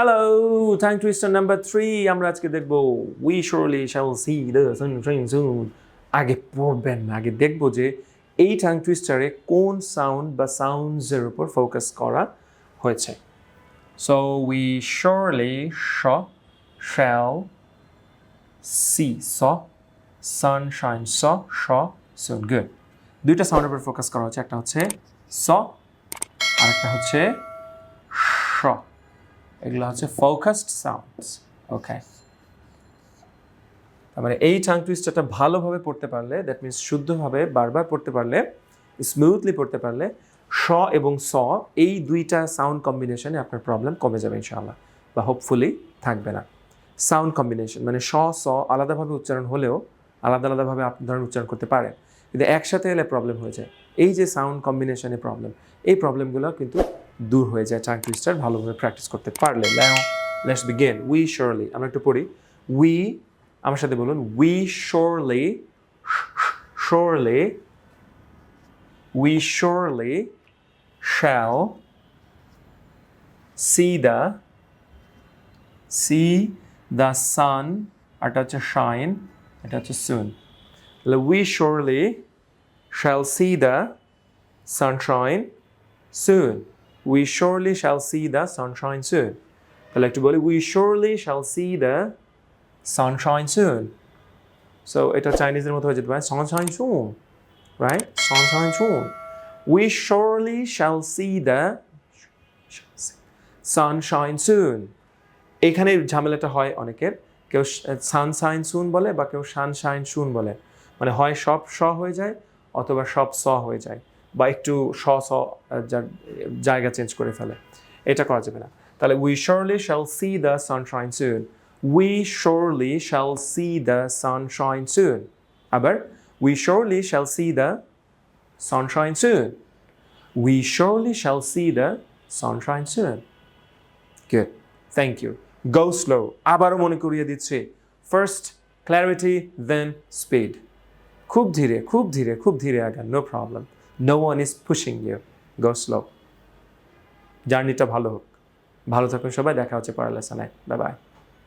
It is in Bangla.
Hello time twister number three আমরা আজকে দেখব surely shall see the soon soon soon আগে পড়বেন না, আগে দেখব যে এই টাং টুইস্টারে কোন সাউন্ড বা সাউন্ডসের উপর ফোকাস করা হয়েছে। So we surely sh shall see s sunshine s sh soon good দুইটা সাউন্ডের উপর ফোকাস করা হচ্ছে একটা হচ্ছে স আর একটা হচ্ছে শ। এগুলো হচ্ছে ফোকাসড সাউন্ডস ওকে মানে এই টাং টুইস্টারটা ভালোভাবে পড়তে পারলে দ্যাট মিনস শুদ্ধভাবে বারবার পড়তে পারলে স্মুথলি পড়তে পারলে স এবং স এই দুইটা সাউন্ড কম্বিনেশনে আপনার প্রবলেম কমে যাবে ইনশাআল্লাহ, বা হোপফুলি থাকবে না। সাউন্ড কম্বিনেশন মানে স স আলাদাভাবে উচ্চারণ হলেও আলাদা আলাদাভাবে আপনি ধরেন উচ্চারণ করতে পারেন, কিন্তু একসাথে এলে প্রবলেম হয়ে যায়। এই যে সাউন্ড কম্বিনেশনে প্রবলেম এই প্রবলেমগুলো কিন্তু দূর হয়ে যায় টাং টুইস্টার ভালোভাবে প্র্যাকটিস করতে পারলে। লেটস বিগেন উই শোরলি আমরা একটু পড়ি। উই আমার সাথে বলুন we surely surely we surely shall see the see the sun আরটা হচ্ছে শাইন এটা হচ্ছে সুন তাহলে we surely shall see the sunshine soon. We surely shall see the sunshine soon. তাহলে একটু বলি we surely shall see the sunshine soon. So এটা চাইনিজের মতো হয়ে যেতে পারে sunshine soon. Right? Sunshine soon. We surely shall see the sunshine soon. এখানে ঝামেলাটা হয় অনেকের কেউ সানশাইন সুন বলে বা কেউ সানশাইন সুন বলে মানে হয় সব স হয়ে যায় অথবা সব স হয়ে যায় বা একটু স জায়গা চেঞ্জ করে ফেলে। এটা করা যাবে না। তাহলে we surely shall see the sunshine soon we surely shall see the sunshine soon আবার we surely shall see the sunshine soon we surely shall see the sunshine soon good thank you go slow আবারও মনে করিয়ে দিচ্ছি। ফার্স্ট ক্ল্যারিটি দেন স্পিড খুব ধীরে খুব ধীরে খুব ধীরে আগান no problem no one is pushing you go slow জার্নিটা ভালো হোক। ভালো থাকুন সবাই। দেখা হচ্ছে নাই বাই বাই